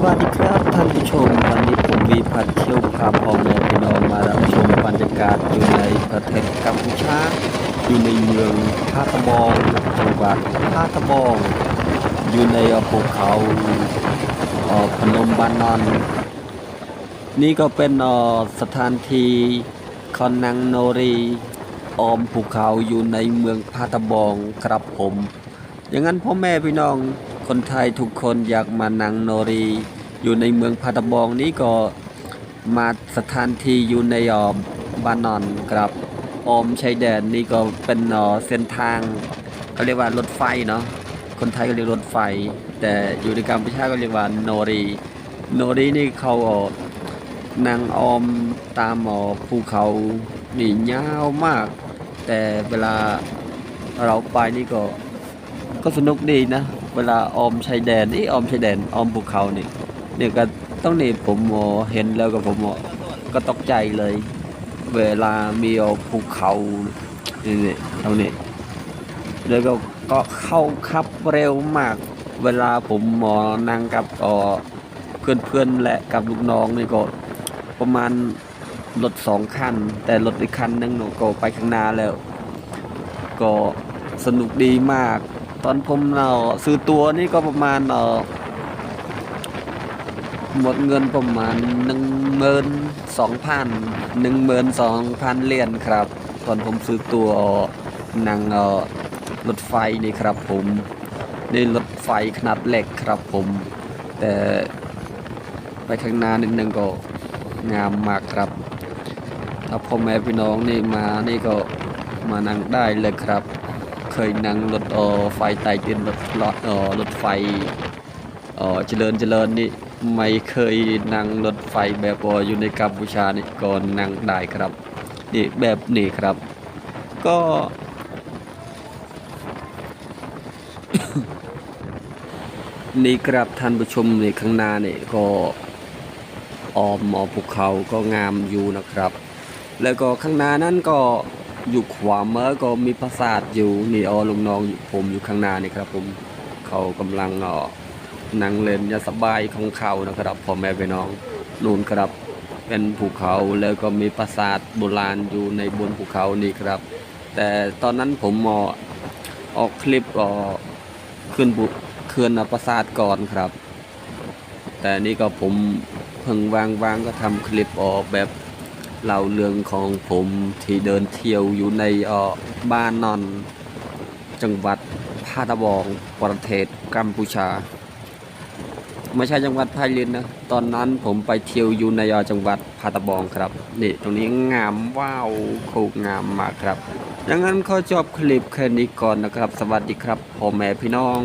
วัสดีครับท่านผู้ชม วันนี้ผมวีพัฒน์เที่ยวพาพ่อแม่พี่น้องมารับชมบรรยากาศอยู่ในประเทศกัมพูชา อยู่ในเมืองพาตะบองจังหวัดพาตะบอง อยู่ในภูเขาพนมบานนอน นี่ก็เป็นสถานที่คอนนังโนรีออมภูเขาอยู่ในเมืองพาตะบองครับผม อย่างนั้นพ่อแม่พี่น้อง คนไทยทุกคนอยากมานังโนรี อยู่ในเมืองพาตะบองนี้ก็มาสถานที่อยู่ในออมบ้านนอนครับออมชายแดนนี่ก็เป็นเอ่อเส้นทางเขาเรียกว่ารถไฟเนาะคนไทยก็เรียกรถไฟ แต่อยู่ในกัมพูชาก็เรียกว่าโนรีโนรีนี่เขาออนางออมตามเอ่อภูเขานี่ยาวมาก แต่เวลาเราไปนี่ก็ก็สนุกดีนะ เวลาออมชายแดนนี่ออมชายแดนออมภูเขานี่เนี่ยก็ต้องนี่ผมเอ่อเห็นแล้วก็ผมเอ่อก็ตกใจเลย เวลามีออภูเขานี่นี่เท่านี้แล้วก็ก็เข้าขับเร็วมาก เวลาผมหมอนั่งกับเออเพื่อนเพื่อนและกับลูกน้องนี่ก็ประมาณรถสองคัน แต่รถอีกคันนึงหนูก็ไปข้างหน้าแล้ว ก็สนุกดีมาก ตอนผมเราซื้อตัวนี่ก็ประมาณเออหมดเงินประมาณหนึ่งหมื่นสองพันหนึ่งหมื่นสองพันเหรียญครับ ตอนผมซื้อตัวนั่งเออรถไฟนี่ครับผมนี่รถไฟขนาดเล็กครับผม แต่ไปข้างหน้านิดนึงก็งามมากครับ ถ้าพ่อแม่พี่น้องนี่มานี่ก็มานั่งได้เลยครับ เคยนั่งรถ ไฟใต้ดินรถรถรถไฟเจริญเจริญนี่ไม่เคยนั่งรถไฟแบบอยู่ในกัมพูชานี่ก็นั่งได้ครับนี่แบบนี้ครับ ก็นี่ครับท่านผู้ชมในข้างหน้านี่ยก็ออมหมอภูเขาก็งามอยู่นะครับ แล้วก็ข้างหน้านั้นก็ อยู่ขวามือก็มีปราสาทอยู่นี่เอลุงน้องอยู่ผมอยู่ข้างหน้านี่ครับ ผมเขากำลังเอ่อนั่งเล่นยาสบายของเขานะครับพ่อแม่พี่น้องนู่นครับ เป็นภูเขาแล้วก็มีปราสาทโบราณอยู่ในบนภูเขานี่ครับ แต่ตอนนั้นผมเอ่ออกคลิปเอ่อขึ้นบุเขื่อนปราสาทก่อนครับ แต่นี่ก็ผมเพิ่งวางๆก็ทำคลิปออกแบบ เล่าเรื่องของผมที่เดินเที่ยวอยู่ในออบ้านนอน จังหวัดพาตะบองประเทศกัมพูชา ไม่ใช่จังหวัดไพลินนะ ตอนนั้นผมไปเที่ยวอยู่ในออจังหวัดพาตะบองครับ นี่ตรงนี้งามว้าวโคกงามมากครับดังนั้นขอจบคลิปแค่นี้ก่อนนะครับ สวัสดีครับพ่อแม่พี่น้อง